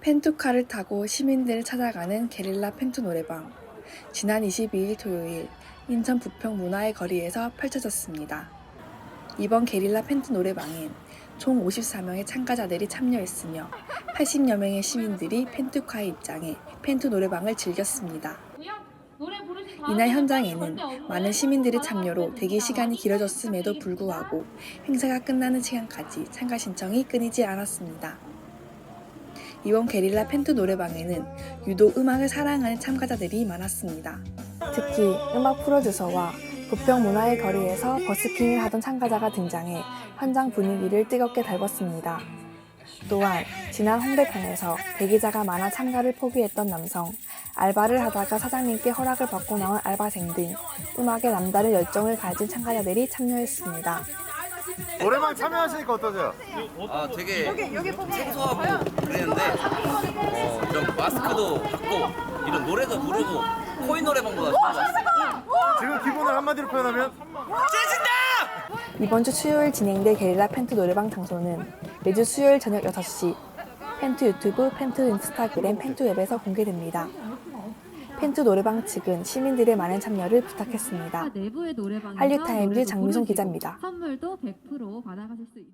펜투카를 타고 시민들을 찾아가는 게릴라 펜투 노래방. 지난 22일 토요일 인천 부평 문화의 거리에서 펼쳐졌습니다. 이번 게릴라 펜투 노래방엔 총 54명의 참가자들이 참여했으며 80여 명의 시민들이 펜투카에 입장해 펜투 노래방을 즐겼습니다. 이날 현장에는 많은 시민들의 참여로 대기 시간이 길어졌음에도 불구하고 행사가 끝나는 시간까지 참가 신청이 끊이지 않았습니다. 이번 게릴라 펜트 노래방에는 유독 음악을 사랑하는 참가자들이 많았습니다. 특히 음악 프로듀서와 부평 문화의 거리에서 버스킹을 하던 참가자가 등장해 현장 분위기를 뜨겁게 달궜습니다. 또한 지난 홍대편에서 대기자가 많아 참가를 포기했던 남성, 알바를 하다가 사장님께 허락을 받고 나온 알바생 등 음악에 남다른 열정을 가진 참가자들이 참여했습니다. 노래방 참여하시니까 어떠세요? 아 되게 생소하고 그랬는데 어, 이런 마스크도 받고 이런 노래도 부르고 코인 노래방보다 좋은 것 같아요. 지금 기분을 한마디로 표현하면 이번 주 수요일 진행될 게릴라 펜트 노래방 장소는 매주 수요일 저녁 6시 펜트 유튜브, 펜트 인스타그램, 펜트 웹에서 공개됩니다. 펜트 노래방 측은 시민들의 많은 참여를 부탁했습니다. 노래방에서 한류타임즈 부르시고 기자입니다. 선물도 100% 받아가실 수 있는